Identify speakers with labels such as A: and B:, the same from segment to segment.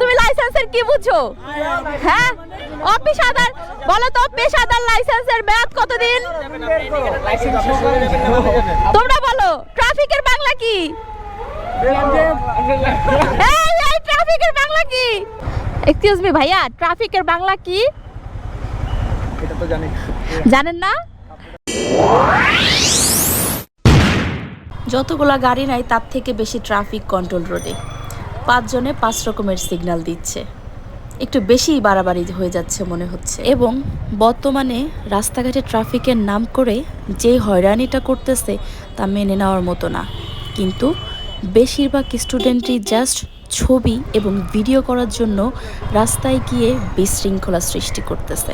A: তুমি লাইসেন্সের কি বুঝো হ্যাঁ? অপেশাদার বলো তো পেশাদার লাইসেন্সের মেয়াদ কতদিন? তোমরা বলো ট্রাফিকের বাংলা কি? ট্রাফিকের বাংলা কি? এক্সকিউজ মি ভাইয়া ট্রাফিকের বাংলা কি? জানেন না? যতগুলা গাড়ি নাই, তার থেকে বেশি ট্রাফিক কন্ট্রোল রোডে পাঁচজনে পাঁচ রকমের সিগন্যাল দিচ্ছে। একটু বেশি বাড়াবাড়ি হয়ে যাচ্ছে মনে হচ্ছে। এবং বর্তমানে রাস্তাঘাটে ট্রাফিকের নাম করে যে হয়রানিটা করতেছে তা মেনে নেওয়ার মতো না। কিন্তু বেশিরভাগ স্টুডেন্টই জাস্ট ছবি এবং ভিডিও করার জন্য রাস্তায় গিয়ে বিশৃঙ্খলা সৃষ্টি করতেছে।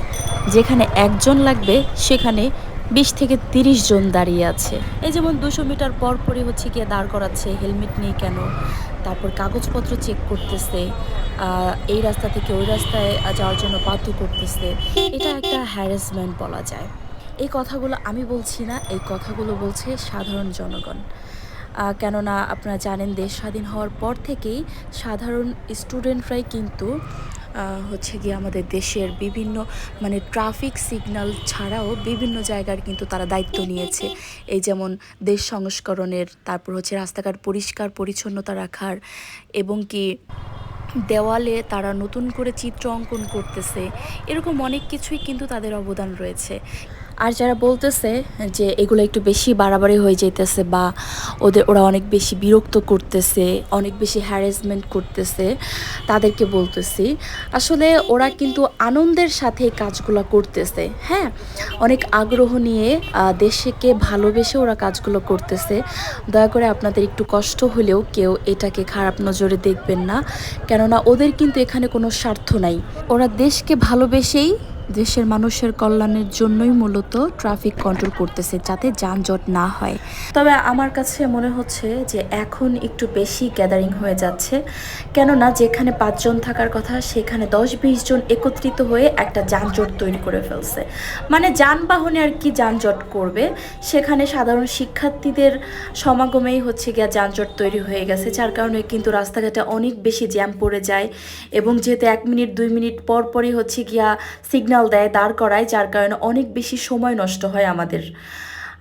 A: যেখানে একজন লাগবে, সেখানে বিশ থেকে তিরিশ জন দাঁড়িয়ে আছে। এই যেমন দুশো মিটার পর পরই হচ্ছে গিয়ে দাঁড় করাচ্ছে, হেলমেট নেই কেন? তারপর কাগজপত্র চেক করতেছে এই রাস্তা থেকে ওই রাস্তায় যাওয়ার জন্য বাধ্য করতেছে। এটা একটা হ্যারাসমেন্ট বলা যায়। এই কথাগুলো আমি বলছি না, এই কথাগুলো বলছে সাধারণ জনগণ। কেননা আপনারা জানেন দেশ স্বাধীন হওয়ার পর থেকেই সাধারণ স্টুডেন্টরাই কিন্তু হচ্ছে গিয়ে আমাদের দেশের বিভিন্ন মানে ট্রাফিক সিগন্যাল ছাড়াও বিভিন্ন জায়গার কিন্তু তারা দায়িত্ব নিয়েছে। এই যেমন দেশ সংস্করণের, তারপর হচ্ছে রাস্তাঘাট পরিষ্কার, পরিচ্ছন্নতা রাখার এবং কি দেওয়ালে তারা নতুন করে চিত্র অঙ্কন করতেছে, এরকম অনেক কিছুই কিন্তু তাদের অবদান রয়েছে। আর যারা বলতেছে যে এগুলো একটু বেশি বাড়াবাড়ি হয়ে যেতেছে বা ওদের, ওরা অনেক বেশি বিরক্ত করতেছে, অনেক বেশি হ্যারাসমেন্ট করতেছে, তাদেরকে বলতেছি। আসলে ওরা কিন্তু আনন্দের সাথে কাজগুলো করতেছে। হ্যাঁ অনেক আগ্রহ নিয়ে দেশকে ভালোবেসে ওরা কাজগুলো করতেছে। দয়া করে আপনাদের একটু কষ্ট হলেও কেউ এটাকে খারাপ নজরে দেখবেন না। কেননা ওদের কিন্তু এখানে কোনো স্বার্থ নাই। ওরা দেশকে ভালোবেসেই দেশের মানুষের কল্যাণের জন্যই মূলত ট্রাফিক কন্ট্রোল করতেছে যাতে যানজট না হয়। তবে আমার কাছে মনে হচ্ছে যে এখন একটু বেশি গ্যাদারিং হয়ে যাচ্ছে। কেননা যেখানে পাঁচজন থাকার কথা, সেখানে দশ বিশ জন একত্রিত হয়ে একটা যানজট তৈরি করে ফেলছে। মানে যানবাহনে আর কি যানজট করবে, সেখানে সাধারণ শিক্ষার্থীদের সমাগমেই হচ্ছে গিয়া যানজট তৈরি হয়ে গেছে, যার কারণে কিন্তু রাস্তাঘাটে অনেক বেশি জ্যাম পড়ে যায় এবং যেহেতু এক মিনিট, দুই মিনিট পর পরই হচ্ছে গিয়া সিগন্যাল দেয় দাঁড় করায় যার কারণে অনেক বেশি সময় নষ্ট হয় আমাদের।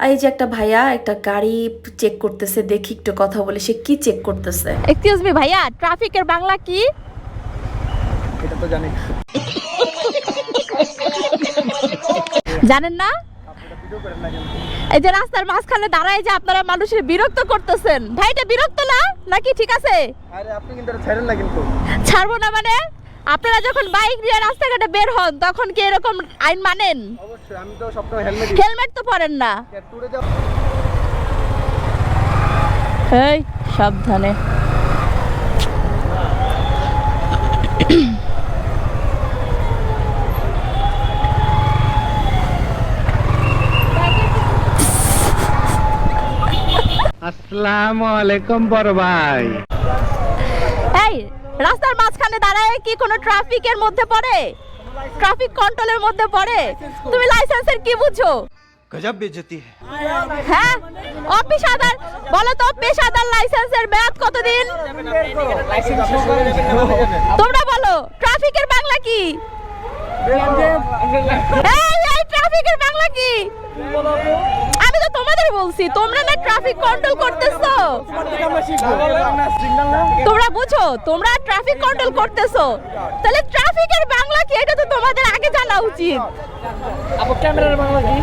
A: এই যে একটা ভাইয়া একটা গাড়ি চেক করতেছে দেখি একটু কথা বলে সে কি চেক করতেছে? এক্সকিউজ মি ভাইয়া ট্রাফিকের বাংলা কি?
B: এটা তো জানি।
A: জানেন না?
B: ভিডিও করেন না কিন্তু
A: এই যে রাস্তার মাঝখানে দাঁড়ায় যে আপনারা মানুষের বিরক্ত করতেছেন। ভাই এটা বিরক্ত না? নাকি ঠিক আছে?
B: আরে আপনি কিন্তু ছেড়েন না কিন্তু।
A: ছাড়বো না মানে? আপনারা যখন বাইক নিয়ে রাস্তাঘাটে বের হন তখন কি এরকম আইন মানেন?
B: অবশ্যই আমি তো সবসময় হেলমেট
A: হেলমেট তো পরেন না।
B: ট্যুরে
A: এই সাবধানে।
C: আসসালামু আলাইকুম বড় ভাই।
A: এই রাস্তার মাঝখানে দাঁড়ায় কি কোনো ট্রাফিকের মধ্যে পড়ে? ট্রাফিক কন্ট্রোলের মধ্যে পড়ে? তুমি লাইসেন্সের কি বুঝো
C: গজব বেজতি
A: হ্যাঁ? অপেশাদার বলো তো পেশাদার লাইসেন্সের মেয়াদ কতদিন? তোমরা বলো ট্রাফিকের বাংলা কি? এই এই ট্রাফিকের বাংলা কি? আমি তো তোমাদের বলছি তোমরা না ট্রাফিক কন্ট্রোল করতেছো? তোমরা বুঝো তোমরা ট্রাফিক কন্ট্রোল করতেছো। তাহলে ট্রাফিকের বাংলা কি? এটা তো তোমাদের আগে জানা উচিত।
D: ক্যামেরার বাংলা আমি